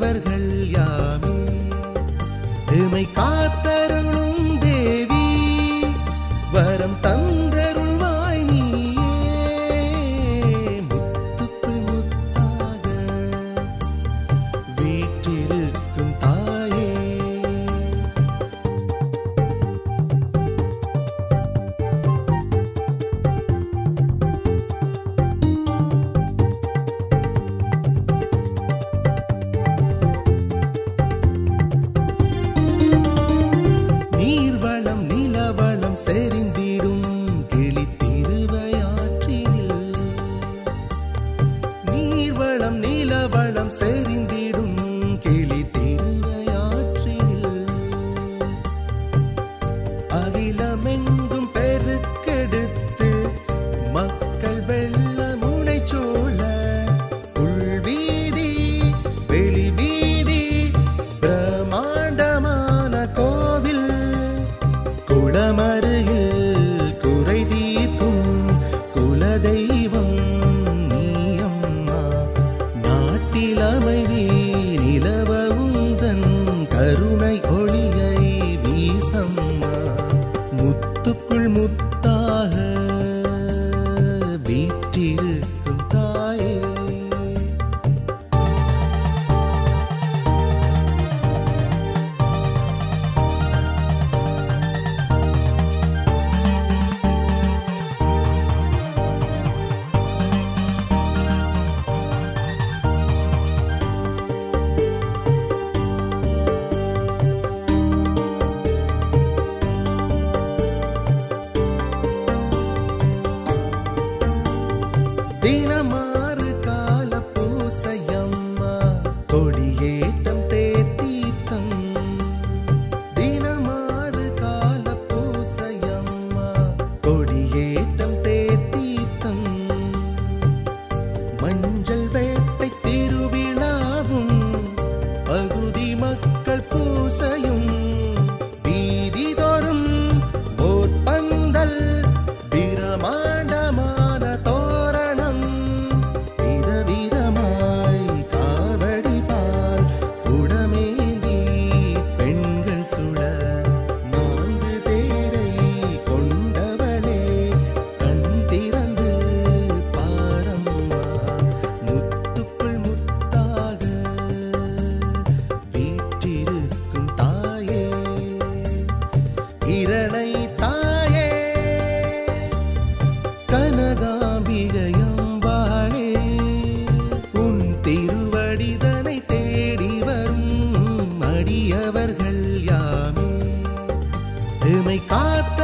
காத்தவர்கள் யாம் எமை காத்தரு தெரிந்திடும் கிளித்திருவையாற்றினில். நீர்வளம் நீலவளம் செறி 什么？கொடியே விஜயம்பாளே உன் திருவடிதனை தேடி வரும் அடியவர்கள் யாமே. எமை காத்து